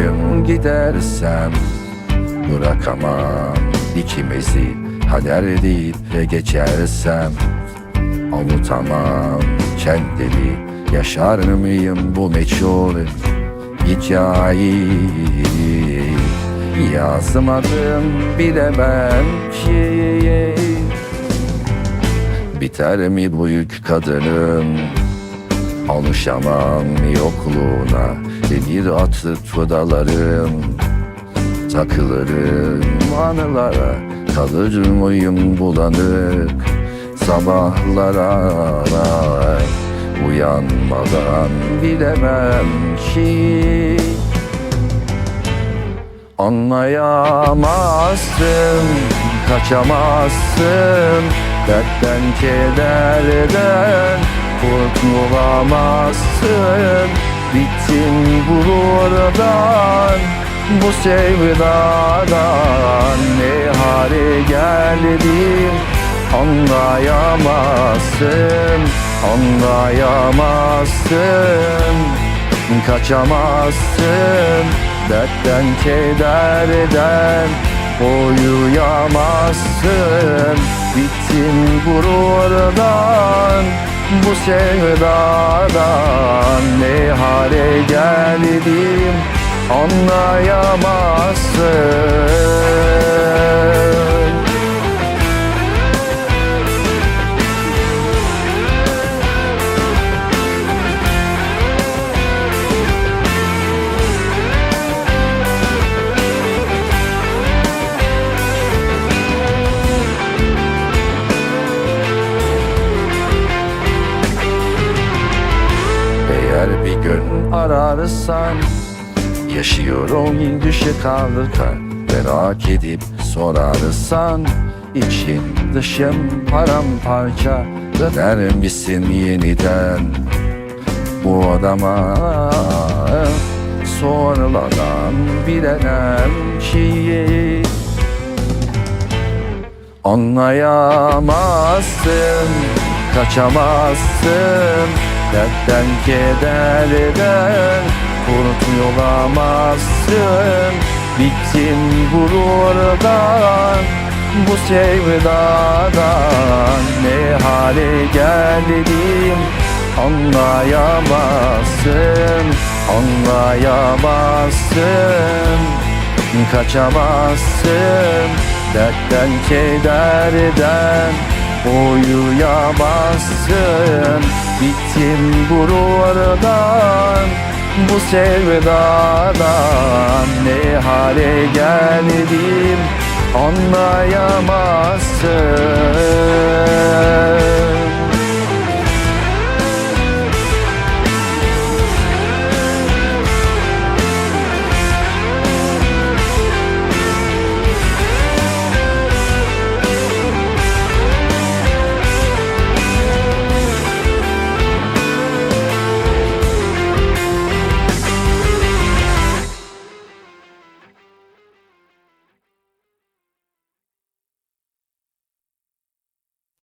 bir gün gidersem Bırakamam. İkimizi Kader deyip de geçersem Avutamam. Kendimi Yaşar mıyım bu meçhul hikayeyi? Yazmadım bilemem ki Biter mi bu yük kadının Alışamam yokluğuna. Bir atıp dalarım Takılırım anılara. Kalır mıyım bulanık Sabahlara Uyanmadan bilemem ki Anlayamazsın, kaçamazsın. Dertten kederden kurtulamazsın Bittin buradan, bu sevdadan. Ne hale geldim anlayamazsın Anlayamazsın, kaçamazsın Dertten kederden uyuyamazsın Bittin gururdan bu sevdadan Ne hale geldim anlayamazsın Eğer bir gün ararsan Yaşıyorum düşe kalırken Merak edip sorarsan için dışım paramparça Döner misin yeniden Bu adama? Sonradan bilemem ki Anlayamazsın, kaçamazsın Dertten kederden kurtulamazsın Bittin gururdan, bu sevdadan. Ne hale geldim anlayamazsın Anlayamazsın, kaçamazsın Dertten kederden uyuyamazsın Bittin gururdan bu sevdadan? Ne hale geldim anlayamazsın